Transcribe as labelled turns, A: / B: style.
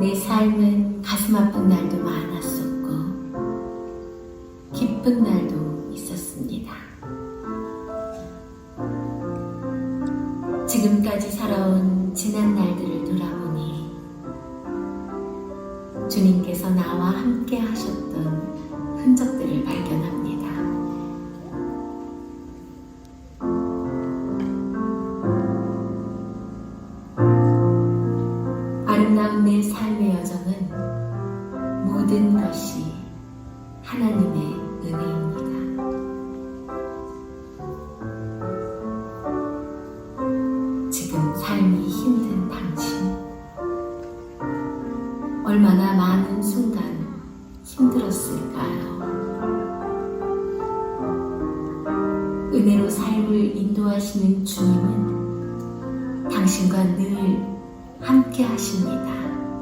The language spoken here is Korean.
A: 내 삶은 가슴 아픈 날도 많았었고, 기쁜 날도 있었습니다. 지금까지 살아온 지난 날들을 돌아보니, 주님께서 나와 함께 하셨던 흔적들 아름다운 내 삶의 여정은 모든 것이 하나님의 은혜입니다. 지금 삶이 힘든 당신, 얼마나 많은 순간 힘들었을까요? 은혜로 삶을 인도하시는 주님은 당신과 늘 함께 하십니다.